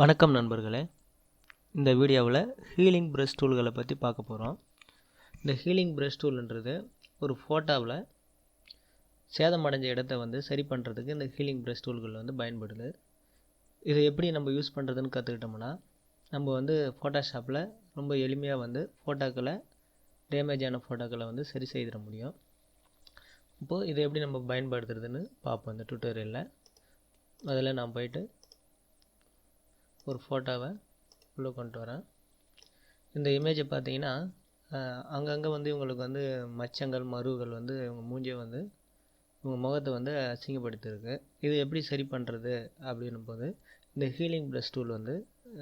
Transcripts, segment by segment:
வணக்கம் நண்பர்களே. இந்த வீடியோவில் ஹீலிங் ப்ரஷ் டூல்களை பற்றி பார்க்க போகிறோம் இந்த ஹீலிங் ப்ரெஷ் டூல்ன்றது ஒரு ஃபோட்டோவில் சேதமடைஞ்ச இடத்த வந்து சரி பண்ணுறதுக்கு இந்த ஹீலிங் ப்ரெஷ் டூல்கள் வந்து பயன்படுது. இதை எப்படி நம்ம யூஸ் பண்ணுறதுன்னு கற்றுக்கிட்டோம்னா நம்ம வந்து ஃபோட்டோஷாப்பில் ரொம்ப எளிமையாக வந்து ஃபோட்டோக்களை டேமேஜான ஃபோட்டோக்களை வந்து சரி செய்திட முடியும். இப்போது இதை எப்படி நம்ம பயன்படுத்துறதுன்னு பார்ப்போம் இந்த டுட்டோரியலில் அதில் நான் போயிட்டு ஒரு ஃபோட்டோவை உள்ளே கொண்டு வரேன். இந்த இமேஜை பார்த்தீங்கன்னா அங்கங்கே வந்து இவங்களுக்கு வந்து மச்சங்கள் மருவுகள் வந்து இவங்க மூஞ்சியை வந்து இவங்க முகத்தை வந்து அசிங்கப்படுத்தியிருக்கு. இது எப்படி சரி பண்ணுறது அப்படின்னும் போது இந்த ஹீலிங் ப்ரஷ் டூல் வந்து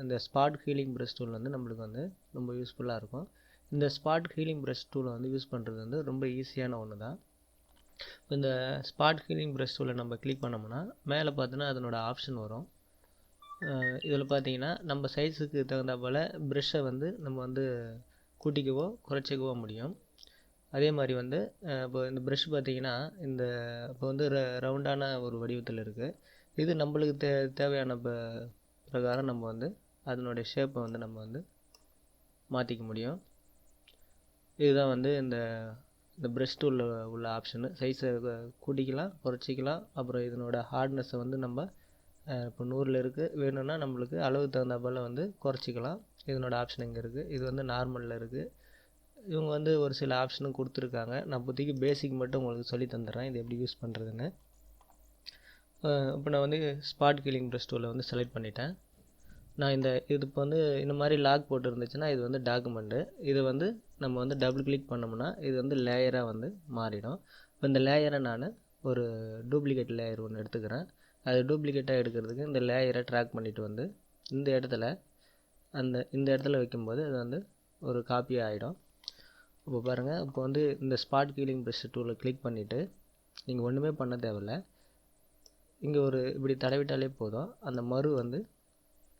இந்த ஸ்பாட் ஹீலிங் ப்ரஷ் டூல் வந்து நம்மளுக்கு வந்து ரொம்ப யூஸ்ஃபுல்லாக இருக்கும். இந்த ஸ்பாட் ஹீலிங் ப்ரஷ் டூலை வந்து யூஸ் பண்ணுறது வந்து ரொம்ப ஈஸியான ஒன்று தான் இந்த ஸ்பாட் ஹீலிங் ப்ரஷ் டூலை நம்ம கிளிக் பண்ணோம்னா மேலே பார்த்தோன்னா அதனோட ஆப்ஷன் வரும். இதில் பார்த்தீங்கன்னா நம்ம சைஸுக்கு தகுந்த போல் ப்ரெஷ்ஷை வந்து நம்ம வந்து கூட்டிக்கவோ குறைச்சிக்கவோ முடியும். அதே மாதிரி வந்து இப்போ இந்த ப்ரெஷ் பார்த்தீங்கன்னா இந்த இப்போ வந்து ர ரவுண்டான ஒரு வடிவத்தில் இருக்குது இது நம்மளுக்கு தே தேவையான ப பிரகாரம் நம்ம வந்து அதனுடைய ஷேப்பை வந்து நம்ம வந்து மாற்றிக்க முடியும். இதுதான் வந்து இந்த இந்த ப்ரெஷ் டூலில் உள்ள ஆப்ஷனு சைஸை கூட்டிக்கலாம் குறைச்சிக்கலாம். அப்புறம் இதனோட ஹார்ட்னஸை வந்து நம்ம இப்போ நூறில் இருக்குது வேணும்னா நம்மளுக்கு அளவு தகுந்தா போல் வந்து குறைச்சிக்கலாம். இதனோட ஆப்ஷன் இங்கே இருக்குது இது வந்து நார்மலில் இருக்குது இவங்க வந்து ஒரு சில ஆப்ஷனும் கொடுத்துருக்காங்க. நான் இப்போதைக்கு பேசிக் மட்டும் உங்களுக்கு சொல்லி தந்துடுறேன். இது எப்படி யூஸ் பண்ணுறதுன்னு இப்போ நான் வந்து ஸ்பாட் கில்லிங் ப்ரெஸ் டூவில் வந்து செலக்ட் பண்ணிட்டேன். நான் இந்த இது இப்போ வந்து இந்த மாதிரி லாக் போட்டு இருந்துச்சுன்னா இது வந்து டாக்குமெண்ட்டு இது வந்து நம்ம வந்து டபுள் கிளிக் பண்ணோம்னா இது வந்து லேயராக வந்து மாறிடும். இப்போ இந்த லேயரை நான் ஒரு டூப்ளிகேட் லேயர் ஒன்று எடுத்துக்கிறேன். அது டூப்ளிகேட்டாக எடுக்கிறதுக்கு இந்த லேயரை ட்ராக் பண்ணிவிட்டு வந்து இந்த இடத்துல அந்த இந்த இடத்துல வைக்கும்போது அது வந்து ஒரு காப்பியாக ஆகிடும் இப்போ பாருங்கள் இப்போ வந்து இந்த ஸ்பாட் கீலிங் ப்ரெஷ் டூவில் கிளிக் பண்ணிவிட்டு நீங்கள் ஒன்றுமே பண்ண தேவையில்ல. இங்கே ஒரு இப்படி தடவிட்டாலே போதும். அந்த மறு வந்து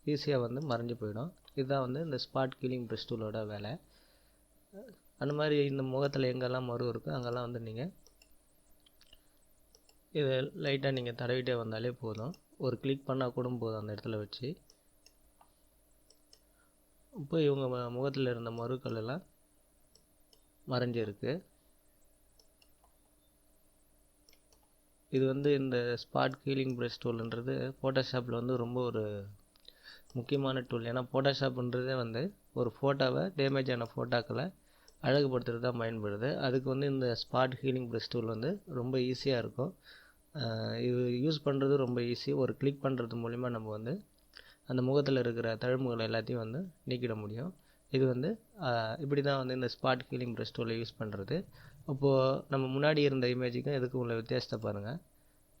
ஈஸியாக வந்து மறைஞ்சு போயிடும். இதுதான் வந்து இந்த ஸ்பாட் கீலிங் ப்ரெஷ் டூலோட வேலை. அந்த மாதிரி இந்த முகத்தில் எங்கெல்லாம் மறு இருக்கோ அங்கெல்லாம் வந்து நீங்கள் இதை லைட்டாக நீங்கள் தடவிட்டே வந்தாலே போதும். ஒரு கிளிக் பண்ணால் கூட போதும் அந்த இடத்துல வச்சு. இப்போ இவங்க முகத்தில் இருந்த மருக்கள் எல்லாம் மறைஞ்சிருக்கு. இது வந்து இந்த ஸ்பாட் ஹீலிங் ப்ரெஷ் டூல்ன்றது ஃபோட்டோஷாப்பில் வந்து ரொம்ப ஒரு முக்கியமான டூல் ஏன்னா ஃபோட்டோஷாப்ன்றதே வந்து ஒரு ஃபோட்டோவை டேமேஜ் ஆன ஃபோட்டோக்களை அழகுபடுத்துறது தான் பயன்படுது. அதுக்கு வந்து இந்த ஸ்பாட் ஹீலிங் ப்ரெஷ் டூல் வந்து ரொம்ப ஈஸியாக இருக்கும். இது யூஸ் பண்ணுறது ரொம்ப ஈஸி ஒரு கிளிக் பண்ணுறது மூலிமா நம்ம வந்து அந்த முகத்தில் இருக்கிற தழும்புகள் எல்லாத்தையும் வந்து நீக்கிட முடியும். இது வந்து இப்படி தான் வந்து இந்த ஸ்பாட் ஹீலிங் ப்ரெஷ் டூலை யூஸ் பண்ணுறது இப்போது நம்ம முன்னாடி இருந்த இமேஜுக்கும் இதுக்கும் உள்ள வித்தியாசத்தை பாருங்கள்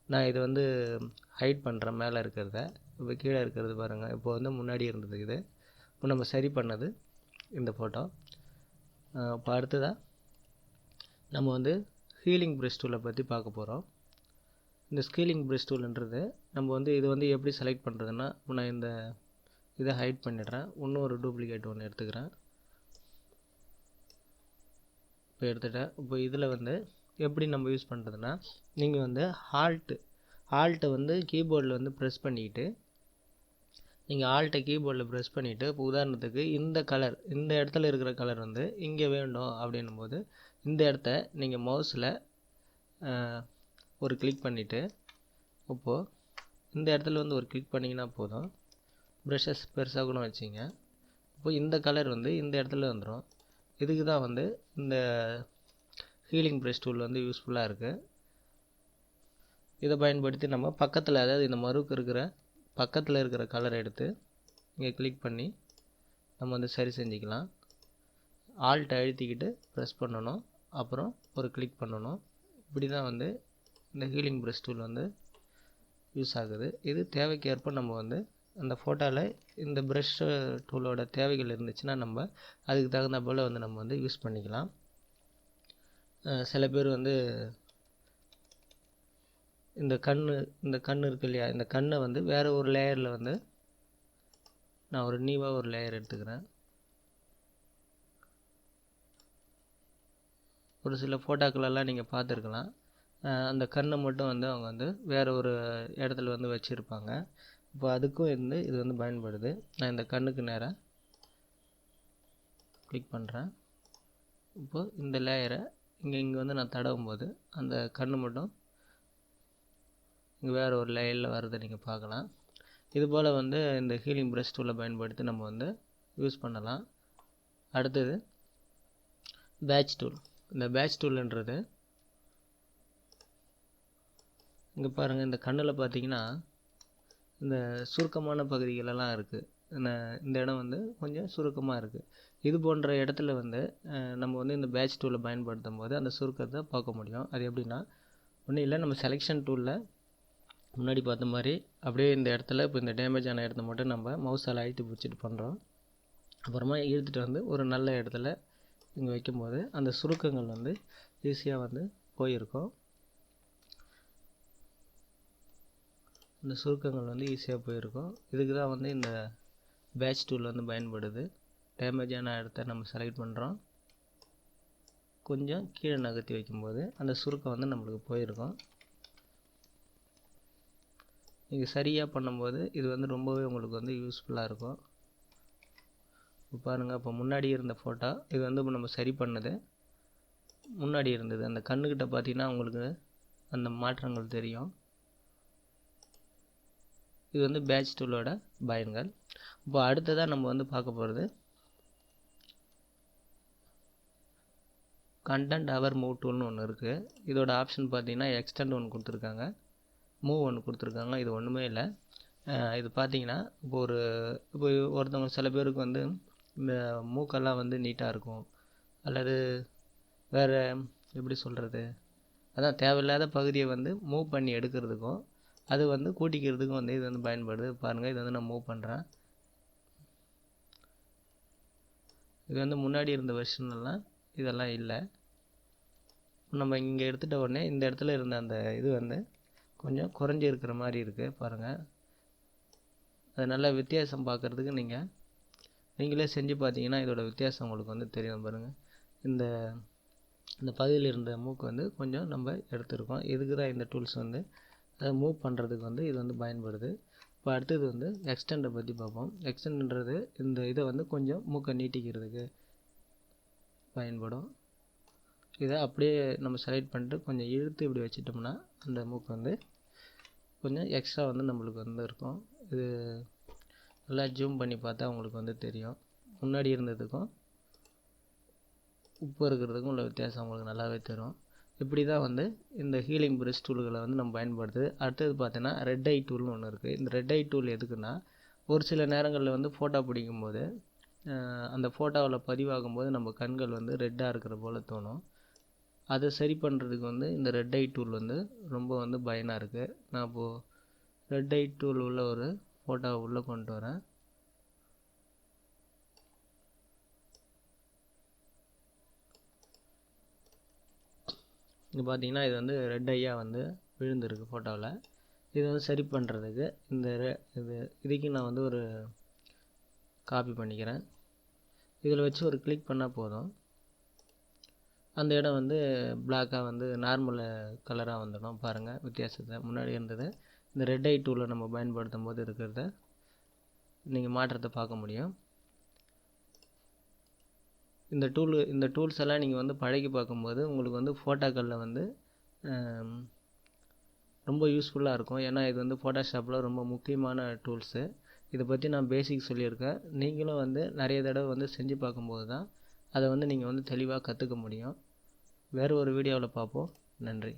நான் இது வந்து ஹைட் பண்ணுறேன் மேலே இருக்கிறத இப்போ கீழே இருக்கிறது பாருங்கள் இப்போ வந்து முன்னாடி இருந்தது இது. இப்போ நம்ம சரி பண்ணது இந்த ஃபோட்டோ இப்போ அடுத்ததாக நம்ம வந்து ஹீலிங் ப்ரெஷ் டூலை பற்றி பார்க்க போகிறோம் இந்த ஸ்கீலிங் ப்ரெஷ் டூல்ன்றது நம்ம வந்து இது வந்து எப்படி செலக்ட் பண்ணுறதுன்னா நான் இந்த இதை ஹைட் பண்ணிடுறேன். இன்னும் ஒரு டூப்ளிகேட் ஒன்று எடுத்துக்கிறேன். இப்போ எடுத்துட்டேன். இப்போ இதில் வந்து எப்படி நம்ம யூஸ் பண்ணுறதுன்னா நீங்கள் வந்து ஹால்ட்டு ஹால்ட்டை வந்து கீபோர்டில் வந்து ப்ரெஸ் பண்ணிக்கிட்டு நீங்கள் ஆல்ட்டை கீபோர்டில் ப்ரெஸ் பண்ணிவிட்டு இப்போ உதாரணத்துக்கு இந்த கலர் இந்த இடத்துல இருக்கிற கலர் வந்து இங்கே வேண்டும் அப்படின்னும் போது இந்த இடத்த நீங்கள் மவுஸில் ஒரு கிளிக் பண்ணிவிட்டு இப்போது இந்த இடத்துல வந்து ஒரு கிளிக் பண்ணிங்கன்னா போதும். ப்ரெஷஸ் பெருசாக கூட வச்சிங்க. இப்போது இந்த கலர் வந்து இந்த இடத்துல வந்துடும் இதுக்கு தான் வந்து இந்த ஹீலிங் ப்ரெஷ் டூல் வந்து யூஸ்ஃபுல்லாக இருக்குது இதை பயன்படுத்தி நம்ம பக்கத்தில் அதாவது இந்த மறுக்கு இருக்கிற பக்கத்தில் இருக்கிற கலரை எடுத்து இங்கே கிளிக் பண்ணி நம்ம வந்து சரி செஞ்சுக்கலாம். ஆல்ட் அழுத்திக்கிட்டு ப்ரெஸ் பண்ணணும். அப்புறம் ஒரு கிளிக் பண்ணணும். இப்படி தான் வந்து இந்த ஹீலிங் ப்ரெஷ் டூல் வந்து யூஸ் ஆகுது. இது தேவைக்கேற்ப நம்ம வந்து அந்த ஃபோட்டோவில் இந்த ப்ரெஷ் டூலோட தேவைகள் இருந்துச்சுன்னா நம்ம அதுக்கு தகுந்த போல் வந்து நம்ம வந்து யூஸ் பண்ணிக்கலாம். சில பேர் வந்து இந்த கண் இந்த கண் இருக்கு இல்லையா? இந்த கண்ணை வந்து வேறு ஒரு லேயரில் வந்து நான் ஒரு நீவாக ஒரு லேயர் எடுத்துக்கிறேன். ஒரு சில ஃபோட்டோக்களெல்லாம் நீங்கள் பார்த்துருக்கலாம். அந்த கண்ணை மட்டும் வந்து அவங்க வந்து வேறு ஒரு இடத்துல வந்து வச்சுருப்பாங்க. இப்போ அதுக்கும் இருந்து இது வந்து பயன்படுது. நான் இந்த கண்ணுக்கு நேராக கிளிக் பண்ணுறேன் இப்போது இந்த லேயரை இங்கே இங்கே வந்து நான் தடவும் போது அந்த கண்ணு மட்டும் இங்கே வேறு ஒரு லேயரில் வர்றதை நீங்கள் பார்க்கலாம். இது போல் வந்து இந்த ஹீலிங் ப்ரஷ் டூலை பயன்படுத்தி நம்ம வந்து யூஸ் பண்ணலாம். அடுத்தது பேட்ச் டூல் இந்த பேட்ச் டூல்ன்றது இங்கே பாருங்கள் இந்த கண்ணில் பார்த்தீங்கன்னா இந்த சுருக்கமான பகுதிகளெல்லாம் இருக்குது இந்த இடம் வந்து கொஞ்சம் சுருக்கமாக இருக்குது இது போன்ற இடத்துல வந்து நம்ம வந்து இந்த பேட்ச் டூலை பயன்படுத்தும் போது அந்த சுருக்கத்தை பார்க்க முடியும். அது எப்படின்னா ஒன்றும் இல்லை நம்ம செலெக்ஷன் டூலில் முன்னாடி பார்த்த மாதிரி அப்படியே இந்த இடத்துல இப்போ இந்த டேமேஜ் ஆன இடத்த மட்டும் நம்ம மவுஸால் அழுத்தி பிடிச்சிட்டு பண்ணுறோம் அப்புறமா இழுத்துட்டு வந்து ஒரு நல்ல இடத்துல இங்கே வைக்கும்போது அந்த சுருக்கங்கள் வந்து ஈஸியாக வந்து போயிருக்கும். இந்த சுருக்கங்கள் வந்து ஈஸியாக போயிருக்கும். இதுக்கு தான் வந்து இந்த பேட்ச் டூல் வந்து பயன்படுது. டேமேஜான இடத்த நம்ம செலக்ட் பண்ணுறோம் கொஞ்சம் கீழே நகர்த்தி வைக்கும்போது அந்த சுருக்கம் வந்து நம்மளுக்கு போயிருக்கும். நீங்கள் சரியாக பண்ணும்போது இது வந்து ரொம்பவே உங்களுக்கு வந்து யூஸ்ஃபுல்லாக இருக்கும். இப்போ பாருங்கள் இப்போ முன்னாடி இருந்த ஃபோட்டோ இது வந்து இப்போ நம்ம சரி பண்ணது. முன்னாடி இருந்தது. அந்த கண்ணுக்கிட்ட பார்த்தீங்கன்னா உங்களுக்கு அந்த மாற்றங்கள் தெரியும். இது வந்து பேட்ச் டூலோட பயன்கள். இப்போ அடுத்ததாக நம்ம வந்து பார்க்க போகிறது கண்டென்ட் அவர் மூவ் டூல்னு ஒன்று இருக்குது இதோட ஆப்ஷன் பார்த்தீங்கன்னா எக்ஸ்டெண்ட் ஒன்று கொடுத்துருக்காங்க. மூவ் ஒன்று கொடுத்துருக்காங்க. இது ஒன்றுமே இல்லை. இது பார்த்தீங்கன்னா இப்போ ஒரு இப்போ ஒருத்தவங்க சில பேருக்கு வந்து இந்த மூக்கெல்லாம் வந்து நீட்டாக இருக்கும். அல்லது வேறு எப்படி சொல்கிறது அதான் தேவையில்லாத பகுதியை வந்து மூவ் பண்ணி எடுக்கிறதுக்கும் அது வந்து கூட்டிக்கிறதுக்கும் வந்து இது வந்து பயன்படுது. பாருங்கள் இது வந்து நான் மூவ் பண்ணுறேன் இது வந்து முன்னாடி இருந்த வெர்ஷன்லாம் இதெல்லாம் இல்லை. நம்ம இங்கே எடுத்துகிட்ட உடனே இந்த இடத்துல இருந்த அந்த இது வந்து கொஞ்சம் குறைஞ்சி இருக்கிற மாதிரி இருக்குது பாருங்கள் அது நல்ல வித்தியாசம் பார்க்குறதுக்கு நீங்கள் நீங்களே செஞ்சு பார்த்தீங்கன்னா இதோட வித்தியாசம் உங்களுக்கு வந்து தெரியும் பாருங்கள் இந்த இந்த பகுதியில் இருந்த மூக்கு வந்து கொஞ்சம் நம்ம எடுத்துருக்கோம். இதுக்கு தான் இந்த டூல்ஸ் வந்து அதை மூவ் பண்ணுறதுக்கு வந்து இது வந்து பயன்படுது. இப்போ அடுத்தது வந்து எக்ஸ்டெண்டை பற்றி பார்ப்போம். எக்ஸ்டெண்டுன்றது இந்த இதை வந்து கொஞ்சம் மூக்கை நீட்டிக்கிறதுக்கு பயன்படும். இதை அப்படியே நம்ம செலக்ட் பண்ணிட்டு கொஞ்சம் இழுத்து இப்படி வச்சிட்டோம்னா அந்த மூக்கு வந்து கொஞ்சம் எக்ஸ்ட்ரா வந்து நம்மளுக்கு வந்து இருக்கும். இது நல்லா ஜூம் பண்ணி பார்த்தா உங்களுக்கு வந்து தெரியும். முன்னாடி இருந்ததுக்கும் உப்பு இருக்கிறதுக்கும் உள்ள வித்தியாசம் உங்களுக்கு நல்லாவே தரும் இப்படி தான் வந்து இந்த ஹீலிங் ப்ரெஷ் டூல்களை வந்து நம்ம பயன்படுத்துது. அடுத்தது பார்த்தீங்கன்னா ரெட் ஐ டூல்னு ஒன்று இருக்குது இந்த ரெட் ஐ டூல் எதுக்குன்னா ஒரு சில நேரங்களில் வந்து ஃபோட்டோ பிடிக்கும்போது அந்த ஃபோட்டோவில் பதிவாகும்போது நம்ம கண்கள் வந்து ரெட்டாக இருக்கிற போல் தோணும். அதை சரி பண்ணுறதுக்கு வந்து இந்த ரெட் ஐ டூல் வந்து ரொம்ப வந்து பயனாக இருக்குது நான் இப்போது ரெட் ஐ டூல் உள்ள ஒரு ஃபோட்டோவை உள்ளே கொண்டு வரேன். இங்கே பார்த்தீங்கன்னா இது வந்து ரெட் ஐயாக வந்து விழுந்திருக்கு ஃபோட்டோவில் இது வந்து சரி பண்ணுறதுக்கு இந்த இது இதுக்கு நான் வந்து ஒரு காப்பி பண்ணிக்கிறேன். இதில் வச்சு ஒரு கிளிக் பண்ணால் போதும். அந்த இடம் வந்து பிளாக்காக வந்து நார்மல் கலராக வந்துடும் பாருங்கள் வித்தியாசத்தை. முன்னாடி இருந்தது இந்த ரெட் ஐ டூலை நம்ம பயன்படுத்தும் போது இருக்கிறத நீங்கள் மாற்றத்தை பார்க்க முடியும். இந்த டூலு இந்த டூல்ஸ் எல்லாம் நீங்கள் வந்து பழகி பார்க்கும்போது உங்களுக்கு வந்து ஃபோட்டோக்களில் வந்து ரொம்ப யூஸ்ஃபுல்லாக இருக்கும். ஏன்னா இது வந்து ஃபோட்டோஷாப்பில் ரொம்ப முக்கியமான டூல்ஸு இதை பற்றி நான் பேசிக் சொல்லியிருக்கேன். நீங்களும் வந்து நிறைய தடவை வந்து செஞ்சு பார்க்கும்போது தான் அதை வந்து நீங்கள் வந்து தெளிவாக கற்றுக்க முடியும். வேறு ஒரு வீடியோவில் பார்ப்போம். நன்றி.